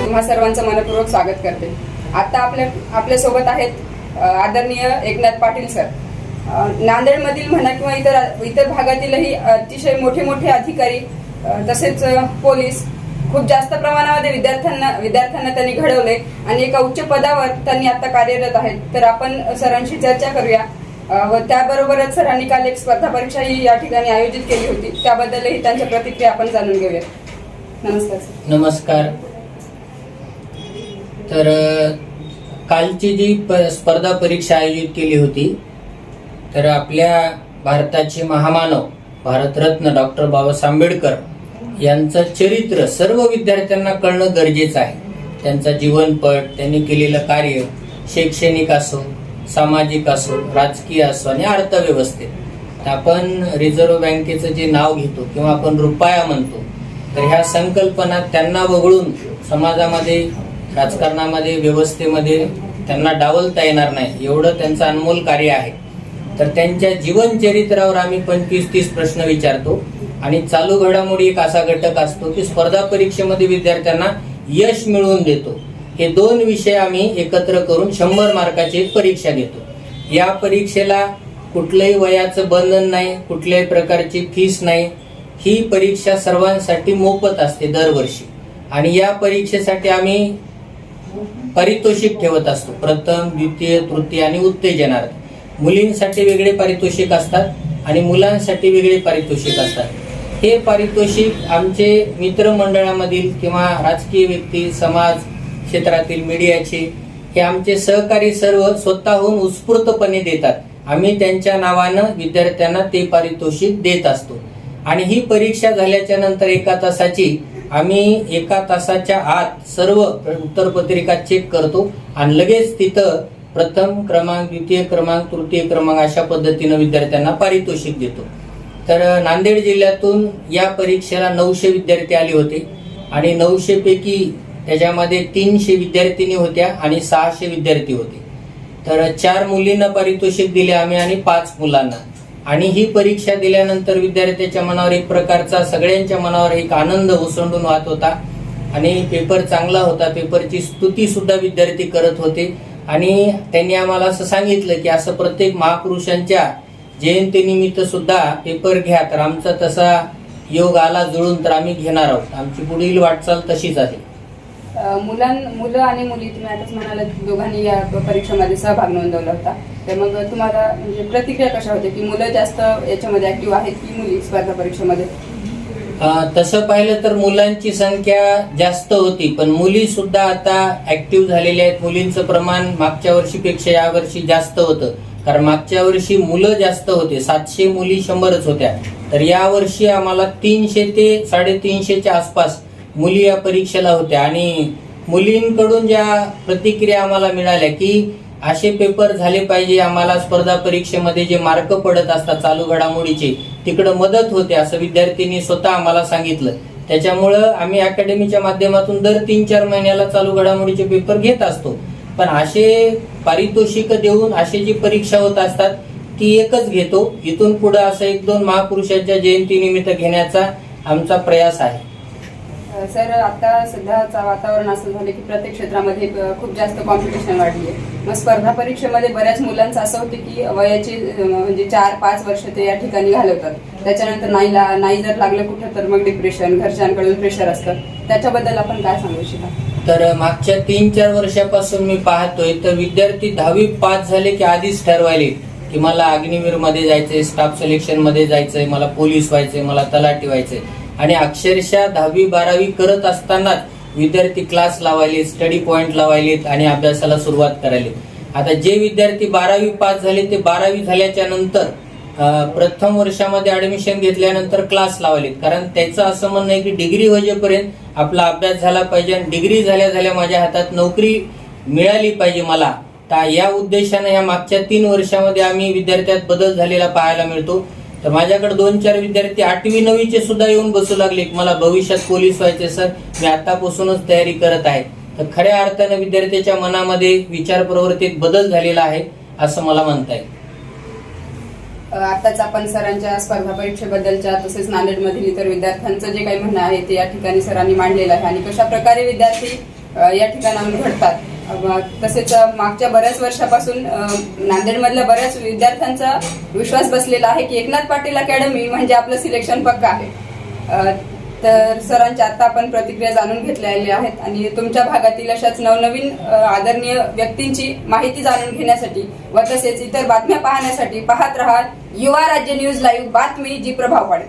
तुम्हा सर्वांचं मनपूर्वक स्वागत करते. आता आपल्या आपल्यासोबत आहेत आदरणीय एकनाथ पाटील सर. नांदेडमधील म्हणा किंवा इतर इतर भागातीलही अतिशय मोठे मोठे अधिकारी तसेच पोलीस खूप जास्त प्रमाणामध्ये विद्यार्थ्यांना विद्यार्थ्यांना त्यांनी घडवले आणि एका उच्च पदावर त्यांनी आता कार्यरत आहेत. तर आपण सरांशी चर्चा करूया. व त्याबरोबरच सरांनी काल एक स्पर्धा परीक्षा ही या ठिकाणी आयोजित केली होती. त्याबद्दलही त्यांच्या प्रतिक्रिया आपण जाणून घेऊया नमस्कार सर. नमस्कार. तर कालची जी प- स्पर्धा परीक्षा आयोजित केली होती तर आपल्या भारताचे महामानव भारतरत्न डॉक्टर बाबासाहेब आंबेडकर यांचं चरित्र सर्व विद्यार्थ्यांना कळणं गरजेचं आहे. त्यांचा जीवनपट त्यांनी केलेलं कार्य शैक्षणिक असो सामाजिक असो राजकीय असो आणि अर्थव्यवस्थेत. आपण रिझर्व्ह बँकेचं जे नाव घेतो किंवा आपण रुपया म्हणतो तर ह्या संकल्पना त्यांना वगळून समाजामध्ये राजकारणामध्ये व्यवस्थेमध्ये त्यांना डावलता येणार नाही. एवढं त्यांचं अनमोल कार्य आहे. तर त्यांच्या जीवनचरित्रावर आम्ही पंचवीस तीस प्रश्न विचारतो आणि चालू घडामोडी एक असा घटक असतो की स्पर्धा परीक्षेमध्ये विद्यार्थ्यांना यश मिळवून देतो. हे दोन विषय आम्ही एकत्र करून शंभर मार्काची एक परीक्षा घेतो या परीक्षेला कुठलंही वयाचं बंधन नाही कुठल्याही प्रकारची फीस नाही. ही परीक्षा सर्वांसाठी मोफत असते दरवर्षी. आणि या परीक्षेसाठी आम्ही पारितोषिक ठेवत असतो. प्रथम द्वितीय तृतीय आणि उत्तेजनार्थ. मुलींसाठी वेगळे पारितोषिक असतात आणि मुलांसाठी वेगळे पारितोषिक असतात. हे पारितोषिक आमचे मित्रमंडळामधील किंवा राजकीय व्यक्ती समाज क्षेत्रातील मीडियाचे हे आमचे सहकारी सर्व स्वतःहून उत्स्फूर्तपणे देतात. आम्ही त्यांच्या नावानं विद्यार्थ्यांना ते पारितोषिक देत असतो. आणि ही परीक्षा झाल्याच्यानंतर एका तासाची आम्ही एका तासाच्या आत सर्व उत्तरपत्रिका चेक करतो आणि लगेच तिथं प्रथम क्रमांक द्वितीय क्रमांक तृतीय क्रमांक अशा पद्धतीनं विद्यार्थ्यांना पारितोषिक देतो. तर नांदेड जिल्ह्यातून या परीक्षेला नऊशे विद्यार्थी आले होते. आणि नऊशे पैकी त्याच्यामध्ये तीनशे विद्यार्थिनी होत्या आणि सहाशे विद्यार्थी होते. तर चार मुलींना पारितोषिक दिले आम्ही आणि पाच मुलांना. आणि ही परीक्षा दिल्यानंतर विद्यार्थ्याच्या मनावर एक प्रकारचा सगळ्यांच्या मनावर एक आनंद ओसंडून वाहत होता. आणि पेपर चांगला होता. पेपरची स्तुती सुद्धा विद्यार्थी करत होते. आणि त्यांनी आम्हाला असं सांगितलं की असं प्रत्येक महापुरुषांच्या जयंतीनिमित्त सुद्धा पेपर घ्या तर आमचा तसा योग आला जुळून तर आम्ही घेणार आहोत. आमची पुढील वाटचाल तशीच आहे. मुलां मुलं आणि मुली तुम्ही आताच म्हणाला दोघांनी या परीक्षेमध्ये सहभाग नोंदवला होता. तर मग तुम्हाला म्हणजे प्रतिक्रिया कशा होत्या? की मुलं जास्त याच्यामध्ये ऍक्टिव्ह आहेत की मुली स्पर्धा परीक्षेमध्ये? तसं पाहिलं तर मुलांची संख्या जास्त होती पण मुली सुद्धा आता ऍक्टिव्ह झालेल्या आहेत. मुलींचं प्रमाण मागच्या वर्षीपेक्षा या वर्षी जास्त होतं. कारण मागच्या वर्षी मुलं जास्त होते. सातशे मुली शंभरच होत्या. तर या वर्षी आम्हाला तीनशे ते साडेतीनशेच्या आसपास मुली या परीक्षेला होत्या. आणि मुलींकडून ज्या प्रतिक्रिया आम्हाला मिळाल्या की असे पेपर झाले पाहिजे आम्हाला स्पर्धा परीक्षेमध्ये जे मार्क पडत असतात चालू घडामोडीचे तिकडं मदत होते असं विद्यार्थ्यांनी स्वतः आम्हाला सांगितलं. त्याच्यामुळं आम्ही अकॅडमीच्या माध्यमातून दर तीन चार महिन्याला चालू घडामोडीचे पेपर घेत असतो. पण असे पारितोषिक देऊन असे जी परीक्षा होत असतात ती एकच घेतो. इथून पुढे असं एक दोन महापुरुषांच्या जयंतीनिमित्त घेण्याचा आमचा प्रयास आहे. सर आता सध्याचं वातावरण असं झालं की प्रत्येक क्षेत्रामध्ये खूप जास्त कॉम्पिटिशन वाढली आहे मग स्पर्धा परीक्षेमध्ये बऱ्याच मुलांचं असं होतं की वयाचे म्हणजे चार पाच वर्ष ते या ठिकाणी घालवतात. त्याच्यानंतर नाही ला नाही जर लागलं कुठं तर मग डिप्रेशन घरच्यांकडून प्रेशर असतं. त्याच्याबद्दल आपण काय सांगू शकता तर मागच्या तीन चार वर्षापासून मी पाहतोय तर विद्यार्थी दहावी पास झाले की आधीच ठरवायले की मला अग्निवीरमध्ये जायचंय स्टाफ सिलेक्शनमध्ये जायचंय मला पोलीस व्हायचंय मला तलाठी व्हायचंय. आणि अक्षरशः दहावी बारावी करत असतानाच विद्यार्थी क्लास लावायले स्टडी पॉइंट लावायलेत आणि अभ्यासाला सुरुवात करायली आता जे विद्यार्थी बारावी पास झाले ते बारावी झाल्याच्यानंतर प्रथम वर्षामध्ये ऍडमिशन घेतल्यानंतर क्लास लावलेत कारण त्याचं असं म्हणणं आहे की डिग्री होईपर्यंत आपला अभ्यास झाला पाहिजे आणि डिग्री झाल्या झाल्या माझ्या हातात नोकरी मिळाली पाहिजे मला. तर या उद्देशाने या मागच्या तीन वर्षामध्ये आम्ही विद्यार्थ्यात बदल झालेला पाहायला मिळतो. तर माझ्याकडे दोन चार विद्यार्थी आठवी नववीचे सुद्धा येऊन बसू लागले. मला भविष्यात पोलीस व्हायचे सर मी आतापासूनच तयारी करत आहे. तर खऱ्या अर्थानं विद्यार्थ्याच्या मनामध्ये विचार प्रवृत्तीत बदल झालेला आहे असं मला म्हणता येईल. आताच आपण सरांच्या स्पर्धा परीक्षेबद्दलच्या तसेच नांदेडमधील इतर विद्यार्थ्यांचं जे काही म्हणणं आहे ते या ठिकाणी सरांनी मांडलेलं आहे. आणि कशा प्रकारे विद्यार्थी या ठिकाणाहून घडतात तसेच मागच्या बऱ्याच वर्षापासून नांदेडमधल्या बऱ्याच विद्यार्थ्यांचा विश्वास बसलेला आहे की एकनाथ पाटील अकॅडमी म्हणजे आपलं सिलेक्शन पक्क आहे. तर सरांच्या आता आपण प्रतिक्रिया जाणून घेतलेल्या आहेत आणि तुमच्या भागातील अशाच नवनवीन आदरणीय व्यक्तींची माहिती जाणून घेण्यासाठी व तसेच इतर बातम्या पाहण्यासाठी पाहत राहा युवा राज्य न्यूज लाईव्ह बातमी जी प्रभाव पाडेल